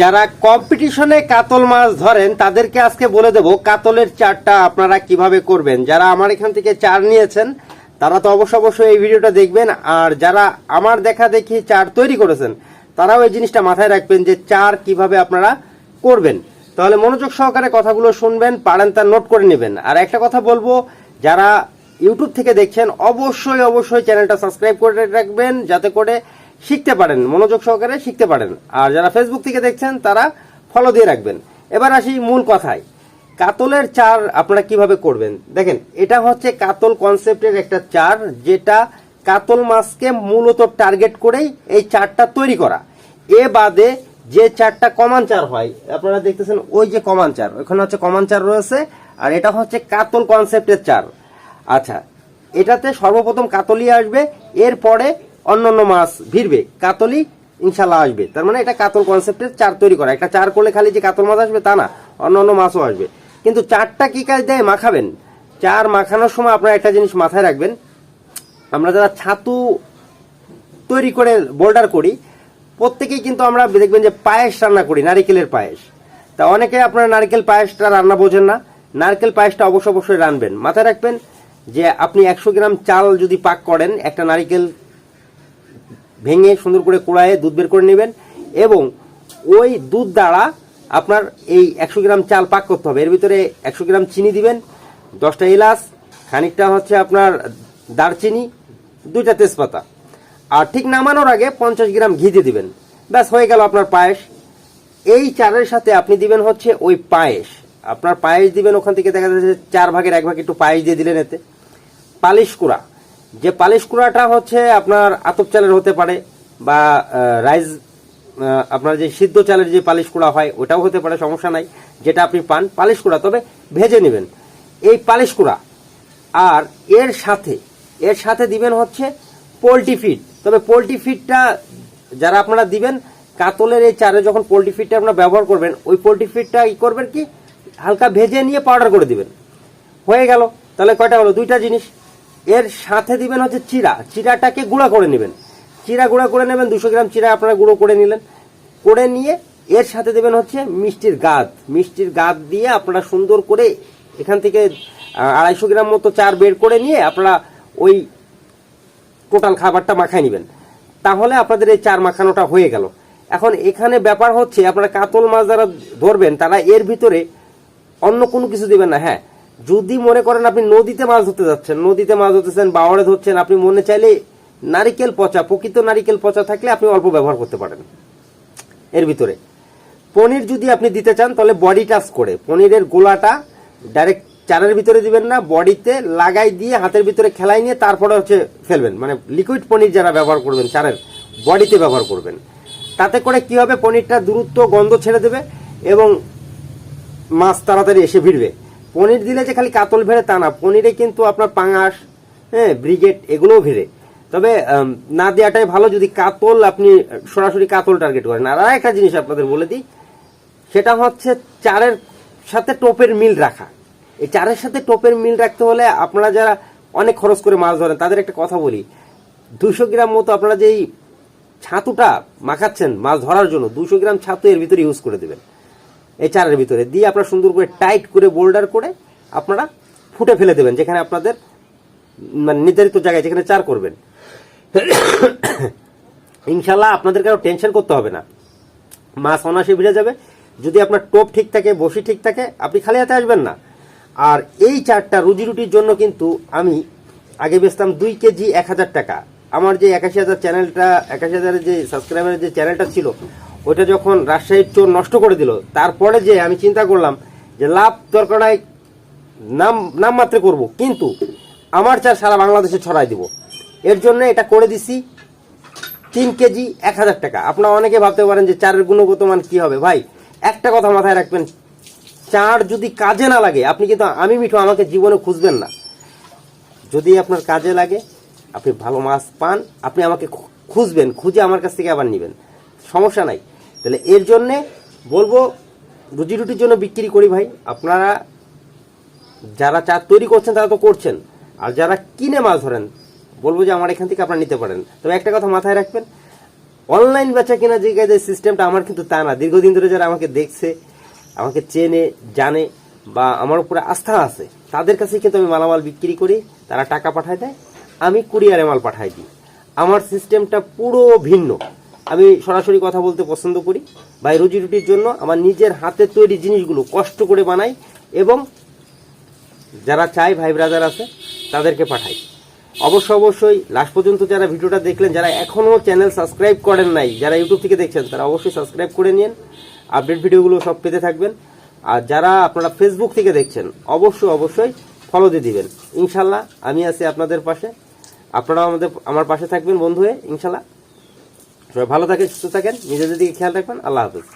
যারা কম্পিটিশনে কাতল মাছ ধরেন, তাদেরকে আজকে বলে দেব, কাতলের চারটা আপনারা কীভাবে করবেন। যারা আমার এখান থেকে চার নিয়েছেন, তারা তো অবশ্য অবশ্যই এই ভিডিওটা দেখবেন। আর যারা আমার দেখা দেখি চার তৈরি করেছেন, তারাও এই জিনিসটা মাথায় রাখবেন যে চার কীভাবে আপনারা করবেন। তাহলে মনোযোগ সহকারে কথাগুলো শুনবেন, পারেন তা নোট করে নেবেন। আর একটা কথা বলব, যারা ইউটিউব থেকে দেখছেন, অবশ্যই অবশ্যই চ্যানেলটা সাবস্ক্রাইব করে রাখবেন, যাতে করে শিখতে পারেন, মনোযোগ সহকারে শিখতে পারেন। আর যারা ফেসবুক থেকে দেখছেন, তারা ফলো দিয়ে রাখবেন। এবার আসি মূল কথায়। কাতলের চার আপনারা কীভাবে করবেন? দেখেন, এটা হচ্ছে কাতল কনসেপ্টের একটা চার, যেটা কাতল মাছকে মূলত টার্গেট করেই এই চারটা তৈরি করা। এ বাদে যে চারটা কমান চার হয়, আপনারা দেখতেছেন ওই যে কমান চার, ওখানে হচ্ছে কমান চার রয়েছে, আর এটা হচ্ছে কাতল কনসেপ্টের চার। আচ্ছা এটাতে সর্বপ্রথম কাতলি আসবে, এরপরে অন্যান্য মাছ ভিড়বে কাতলি ইনশাল্লাহ আসবে। তার মানে এটা কাতল কনসেপ্টের চার তৈরি করা। একটা চার করলে খালি যে কাতল মাছ আসবে তা না, অন্যান্য মাছও আসবে। কিন্তু চারটা কি কাজ দেয়? মাখাবেন। চার মাখানোর সময় আপনারা একটা জিনিস মাথায় রাখবেন, আমরা যারা ছাতু তৈরি করে বোল্ডার করি, প্রত্যেকেই কিন্তু আমরা দেখবেন যে পায়েস রান্না করি, নারিকেলের পায়েস। তা অনেকে আপনারা নারকেল পায়েসটা রান্না বোঝেন না, নারকেল পায়েসটা অবশ্য অবশ্যই রানবেন। মাথায় রাখবেন যে আপনি একশো গ্রাম চাল যদি পাক করেন, একটা নারিকেল ভেঙে সুন্দর করে কুড়ায়ে দুধ বের করে নেবেন এবং ওই দুধ দ্বারা আপনার এই একশো গ্রাম চাল পাক করতে হবে। এর ভিতরে একশো গ্রাম চিনি দিবেন, দশটা এলাচ, খানিকটা হচ্ছে আপনার দারচিনি, দুইটা তেজপাতা। আর ঠিক নামানোর আগে পঞ্চাশ গ্রাম ঘি দিয়ে দিবেন। ব্যাস, হয়ে গেল আপনার পায়েস। এই চালের সাথে আপনি দিবেন হচ্ছে ওই পায়েস। আপনার পায়েস দিবেন ওখান থেকে দেখা যাচ্ছে চার ভাগের এক ভাগ একটু পায়েস দিয়ে দিলেন এতে। পালিশ কুড়া। যে পালিশ কুড়াটা হচ্ছে আপনার আতপ চালের হতে পারে বা রাইস আপনার যে সিদ্ধ চালের যে পালিশ কুড়া হয় ওটাও হতে পারে, সমস্যা নাই। যেটা আপনি পান, পালিশ কুড়া, তবে ভেজে নেবেন। এই পালিশ কুড়া আর এর সাথে এর সাথে দিবেন হচ্ছে পোলট্রি ফিড। তবে পোলট্রি ফিডটা যারা আপনারা দিবেন, কাতলের এই চারে যখন পোলট্রি ফিডটা আপনারা ব্যবহার করবেন, ওই পোলট্রি ফিডটা ই করবেন কি, হালকা ভেজে নিয়ে পাউডার করে দিবেন। হয়ে গেল। তাহলে কয়টা হলো? দুইটা জিনিস। এর সাথে দিবেন হচ্ছে চিরা। চিরাটাকে গুঁড়া করে নেবেন। চিরা গুঁড়া করে নেবেন, দুশো গ্রাম চিরা আপনারা গুঁড়ো করে নিলেন। করে নিয়ে এর সাথে দেবেন হচ্ছে মিষ্টির গাদ। মিষ্টির গাদ দিয়ে আপনারা সুন্দর করে এখান থেকে আড়াইশো গ্রাম মতো চার বের করে নিয়ে আপনারা ওই টোটাল খাবারটা মাখায় নেবেন। তাহলে আপনাদের এই চার মাখানোটা হয়ে গেল। এখন এখানে ব্যাপার হচ্ছে, আপনারা কাতল মাছ যারা ধরবেন, তারা এর ভিতরে অন্য কোনো কিছু দেবেন না। হ্যাঁ যদি মনে করেন আপনি নদীতে মাছ ধরতে যাচ্ছেন, নদীতে মাছ ধরতেছেন বাওয়ারে ধরছেন, আপনি মনে চাইলে নারিকেল পচা, প্রকৃত নারিকেল পচা থাকলে আপনি অল্প ব্যবহার করতে পারেন। এর ভিতরে, পনির যদি আপনি দিতে চান, তাহলে বডি টাচ করে, পনিরের গোলাটা ডাইরেক্ট চারের ভিতরে দিবেন না, বডিতে লাগাই দিয়ে হাতের ভিতরে খেলাই নিয়ে তারপরে হচ্ছে ফেলবেন। মানে লিকুইড পনির যারা ব্যবহার করবেন চারের বডিতে ব্যবহার করবেন। তাতে করে কি হবে? পনিরটা দূরত্ব গন্ধ ছেড়ে দেবে এবং মাছ তাড়াতাড়ি এসে ভিড়বে। পনির দিলে যে খালি কাতল ভেড়ে তা না, পনিরে কিন্তু আপনার পাঙাশ হ্যাঁ ব্রিগেড এগুলোও ভিড়ে। তবে না দেওয়াটাই ভালো যদি কাতল আপনি সরাসরি কাতল টার্গেট করেন। আর একটা জিনিস আপনাদের বলে দিই, সেটা হচ্ছে চারের সাথে টোপের মিল রাখা। এই চারের সাথে টোপের মিল রাখতে হলে আপনারা যারা অনেক খরচ করে মাছ ধরেন, তাদের একটা কথা বলি। দুশো গ্রাম মতো আপনারা যেই ছাতুটা মাখাচ্ছেন মাছ ধরার জন্য দুশো গ্রাম ছাতু এর ভিতরে ইউজ করে দেবেন। এই চারের ভিতরে। দিয়ে আপনারা সুন্দর করে টাইট করে বোল্ডার করে আপনারা ফুটে ফেলে দেবেন, যেখানে আপনাদের মানে নির্ধারিত জায়গায় যেখানে চার করবেন। ইনশাল্লাহ আপনাদেরকে আরও টেনশন করতে হবে না। মাছ অনাসে ভিড়ে যাবে। যদি আপনার টোপ ঠিক থাকে, বসি ঠিক থাকে, আপনি খালি হাতে আসবেন না। আর এই চারটা রুজি রুটির জন্য কিন্তু আমি আগে বেচতাম দুই কেজি এক হাজার টাকা। আমার যে একাশি হাজার চ্যানেলটা, একাশি হাজারের যে সাবস্ক্রাইবারের যে চ্যানেলটা ছিল ওইটা যখন রাজশাহীর চোর নষ্ট করে দিল, তারপরে যে আমি চিন্তা করলাম যে লাভ দরকার নাই, নাম নাম মাত্রে করব। কিন্তু আমার চার সারা বাংলাদেশে ছড়াই দিব। এর জন্য এটা করে দিছি তিন কেজি এক হাজার টাকা। আপনারা অনেকে ভাবতে পারেন যে চারের গুণগত মান কি হবে। ভাই, একটা কথা মাথায় রাখবেন, চার যদি কাজে না লাগে, আপনি কিন্তু আমি মিঠু, আমাকে জীবনে খুঁজবেন না। যদি আপনার কাজে লাগে, আপনি ভালো মাছ পান, আপনি আমাকে খুঁজবেন, খুঁজে আমার কাছ থেকে আবার নেবেন। সমস্যা নাই। তাহলে এর জন্যে বলব রুজি রুটির জন্য বিক্রি করি ভাই। আপনারা যারা চা তৈরি করছেন, তারা তো করছেন। আর যারা কিনে মাছ ধরেন, বলব যে আমার এখান থেকে আপনারা নিতে পারেন। তবে একটা কথা মাথায় রাখবেন, অনলাইন বেচা কেনা যে যে সিস্টেমটা আমার কিন্তু তা না। দীর্ঘদিন ধরে যারা আমাকে দেখছে, আমাকে চেনে, জানে বা আমার উপরে আস্থা আছে, তাদের কাছে কিন্তু আমি মালামাল বিক্রি করি, তারা টাকা পাঠায় দেয়, আমি কুরিয়ারে মাল পাঠাই দিই। আমার সিস্টেমটা পুরো ভিন্ন। আমি সরাসরি কথা বলতে পছন্দ করি। ভাই, রুজি রুটির জন্য আমার নিজের হাতে তৈরি জিনিসগুলো কষ্ট করে বানাই এবং যারা চায় ভাই ব্রাদার আছে, তাদেরকে পাঠাই। অবশ্য অবশ্যই লাস্ট পর্যন্ত যারা ভিডিওটা দেখলেন, যারা এখনও চ্যানেল সাবস্ক্রাইব করেন নাই, যারা ইউটিউব থেকে দেখছেন, তারা অবশ্যই সাবস্ক্রাইব করে নিন। আপডেট ভিডিওগুলো সব পেতে থাকবেন। আর যারা আপনারা ফেসবুক থেকে দেখছেন, অবশ্যই অবশ্যই ফলো দিয়ে দিবেন। ইনশাল্লাহ, আমি আছি আপনাদের পাশে। আপনারাও আমাদের, আমার পাশে থাকবেন বন্ধু হয়ে ইনশাল্লাহ। সবাই ভালো থাকেন সুস্থ থাকেন নিজেদের দিকে খেয়াল রাখবেন। আল্লাহ হাফিজ।